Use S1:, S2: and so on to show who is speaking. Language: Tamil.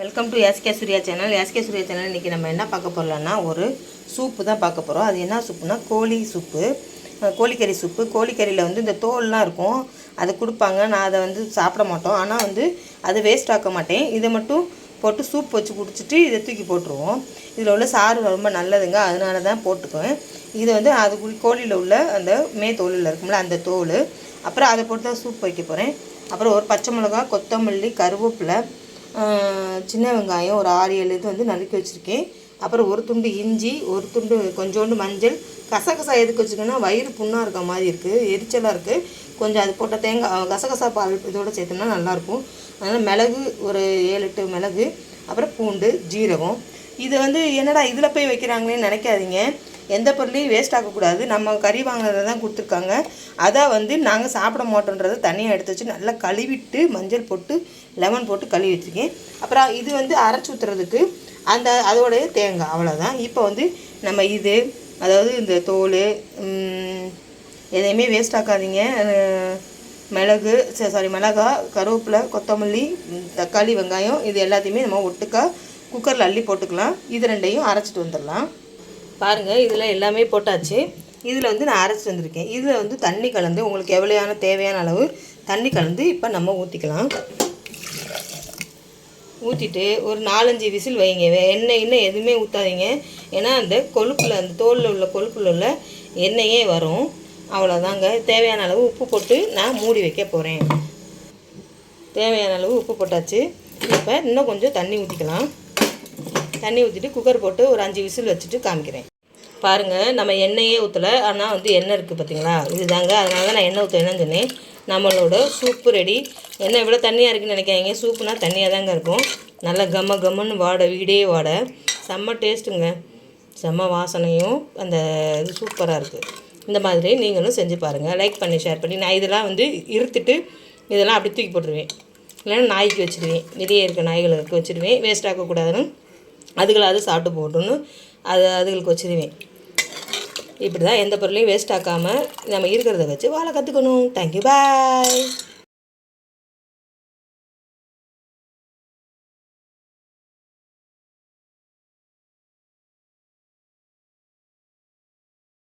S1: Welcome to SK Surya channel SK Surya channel இன்றைக்கி நம்ம என்ன பார்க்க போகிறோம்னா ஒரு சூப்பு தான் பார்க்க போகிறோம் அது என்ன சூப்புனா கோழி சூப்பு கோழிக்கறி சூப்பு கோழிக்கறியில் வந்து இந்த தோல்லாம் இருக்கும். அதை கொடுப்பாங்க. நான் அதை வந்து சாப்பிட மாட்டோம். ஆனால் வந்து அதை வேஸ்ட் ஆக்க மாட்டேன். இதை மட்டும் போட்டு சூப் வச்சு குடிச்சிட்டு இதை தூக்கி போட்டுருவோம். இதில் உள்ள சாறு ரொம்ப நல்லதுங்க. அதனால தான் போட்டுக்குவேன். இது வந்து அது கோழியில் உள்ள அந்த மே தோலில் இருக்கும்ல அந்த தோல். அப்புறம் அதை போட்டு தான் சூப் வைக்க போகிறேன் அப்புறம் ஒரு பச்சை மிளகா கொத்தமல்லி கருவேப்பிலை சின்ன வெங்காயம் ஒரு ஆறு ஏழு இது வந்து நறுக்கி வச்சுருக்கேன். அப்புறம் ஒரு துண்டு இஞ்சி ஒரு துண்டு கொஞ்சோண்டு மஞ்சள். கசகசா எதுக்கு வச்சுக்கோன்னா வயிறு புண்ணாக இருக்க மாதிரி இருக்குது எரிச்சலாக இருக்குது கொஞ்சம் அது போட்ட தேங்காய் கசகசா பால் இதோடு சேர்த்தோம்னா நல்லாயிருக்கும். அதனால் மிளகு ஒரு ஏழு எட்டு மிளகு. அப்புறம் பூண்டு ஜீரகம். இது வந்து என்னடா இதில் போய் வைக்கிறாங்களேன்னு நினைக்காதீங்க. எந்த பொருளையும் வேஸ்ட் ஆக்கக்கூடாது. நம்ம கறி வாங்கினதை தான் கொடுத்துருக்காங்க. அதை வந்து நாங்கள் சாப்பிட மாட்டோன்றதை தனியாக எடுத்து வச்சு நல்லா கழுவிட்டு மஞ்சள் போட்டு லெமன் போட்டு கழுவி வச்சுருக்கேன். அப்புறம் இது வந்து அரைச்சி ஊற்றுறதுக்கு அந்த அதோடைய தேங்காய் அவ்வளோதான் இப்போ வந்து நம்ம இது அதாவது இந்த தோல் எதையுமே வேஸ்ட் ஆக்காதீங்க. மிளகு சாரி மிளகா கருவேப்பிலை கொத்தமல்லி தக்காளி வெங்காயம் இது எல்லாத்தையுமே நம்ம ஒட்டுக்கா குக்கரில் அள்ளி போட்டுக்கலாம். இது ரெண்டையும் அரைச்சிட்டு வந்துடலாம். பாருங்கள் இதில் எல்லாமே போட்டாச்சு. இதில் வந்து நான் அரைச்சிட்டு வந்திருக்கேன் இதில் வந்து தண்ணி கலந்து உங்களுக்கு எவ்வளோயான தேவையான அளவு தண்ணி கலந்து இப்போ நம்ம ஊற்றிக்கலாம் ஊற்றிட்டு ஒரு நாலஞ்சு விசில் வைங்க. எண்ணெய் இன்னும் எதுவுமே ஊற்றாதீங்க ஏன்னா அந்த கொழுப்பில் அந்த தோலில் உள்ள கொழுப்பில் உள்ள எண்ணெயே வரும். அவ்வளோதாங்க தேவையான அளவு உப்பு போட்டு நான் மூடி வைக்க போகிறேன் தேவையான அளவு உப்பு போட்டாச்சு. இப்போ இன்னும் கொஞ்சம் தண்ணி ஊற்றிக்கலாம் தண்ணி ஊற்றிட்டு குக்கர் போட்டு ஒரு அஞ்சு விசில் வச்சுட்டு காமிக்கிறேன். பாருங்கள் நம்ம எண்ணெயே ஊற்றலை ஆனால் வந்து எண்ணெய் இருக்குது பார்த்தீங்களா இதுதாங்க. அதனால தான் நான் எண்ணெய் ஊற்றணும்னு சொன்னேன். நம்மளோட சூப்பு ரெடி எண்ணெய் இவ்வளோ தண்ணியாக இருக்குன்னு நினைக்காதீங்க. சூப்புனா தண்ணியாக தாங்க இருக்கும். நல்லா கம்ம கம்மன்னு வாட வீடே வாட. செம்ம டேஸ்ட்டுங்க செம்ம வாசனையும் அந்த இது சூப்பராக இருக்குது இந்த மாதிரி நீங்களும் செஞ்சு பாருங்கள் லைக் பண்ணி ஷேர் பண்ணி. நான் இதெல்லாம் வந்து இருத்துட்டு இதெல்லாம் அப்படி தூக்கி போட்டுருவேன். இல்லைன்னா நாய்க்கு வச்சுருவேன். வெளியே இருக்க நாய்களுக்கு வச்சுருவேன். வேஸ்ட் ஆக்கக்கூடாதுன்னு. அதுகளாவது அது சாப்பிட்டு போட்டுன்னு அது அதுகளுக்கு வச்சுருவேன். இப்படி தான் எந்த பொருளையும் வேஸ்ட் ஆக்காமல் நம்ம இருக்கிறத வச்சு வாழ கற்றுக்கணும் தேங்க்யூ பாய்